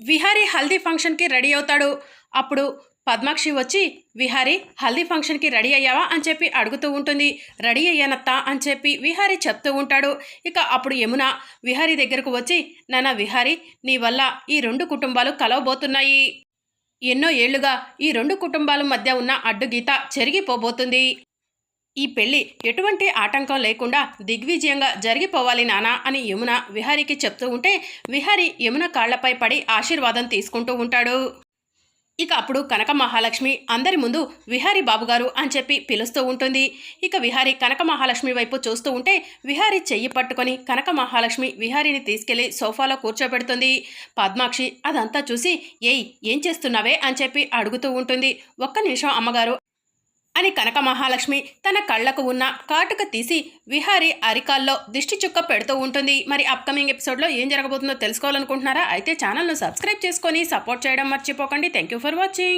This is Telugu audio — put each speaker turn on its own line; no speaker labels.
విహారీ హల్దీ ఫంక్షన్కి రెడీ అవుతాడు. అప్పుడు పద్మాక్షి వచ్చి విహారీ హల్దీ ఫంక్షన్కి రెడీ అయ్యావా? అని చెప్పి అడుగుతూ ఉంటుంది. రెడీ అయ్యానత్తా అని చెప్పి విహారీ చెప్తూ ఉంటాడు. ఇక అప్పుడు యమున విహారీ దగ్గరకు వచ్చి నాన్న విహారీ నీ వల్ల ఈ రెండు కుటుంబాలు కలవబోతున్నాయి. ఎన్నో ఏళ్ళుగా ఈ రెండు కుటుంబాల మధ్య ఉన్న అడ్డుగీత చెరిగిపోబోతుంది. ఈ పెళ్ళి ఎటువంటి ఆటంకం లేకుండా దిగ్విజయంగా జరిగిపోవాలి నానా అని యమున విహారీకి చెప్తూ ఉంటే విహారీ యమున కాళ్ళపై పడి ఆశీర్వాదం తీసుకుంటూ ఉంటాడు. ఇక అప్పుడు కనక మహాలక్ష్మి అందరి ముందు విహారీ బాబుగారు అని చెప్పి పిలుస్తూ ఉంటుంది. ఇక విహారీ కనక మహాలక్ష్మి వైపు చూస్తూ ఉంటే విహారీ చెయ్యి పట్టుకొని కనక మహాలక్ష్మి విహారీని తీసుకెళ్ళి సోఫాలో కూర్చోబెడుతుంది. పద్మాక్షి అదంతా చూసి ఏయ్ ఏం చేస్తున్నావే? అని చెప్పి అడుగుతూ ఉంటుంది. ఒక్క నిమిషం అమ్మగారు అని కనక మహాలక్ష్మి తన కళ్ళకు ఉన్న కాటుక తీసి విహారీ అరికాల్లో దిష్టి చుక్క పెడుతూ ఉంటుంది. మరి అప్కమింగ్ ఎపిసోడ్లో ఏం జరగబోతుందో తెలుసుకోవాలనుకుంటున్నారా? అయితే ఛానల్ను సబ్స్క్రైబ్ చేసుకొని సపోర్ట్ చేయడం మర్చిపోకండి. Thank you for watching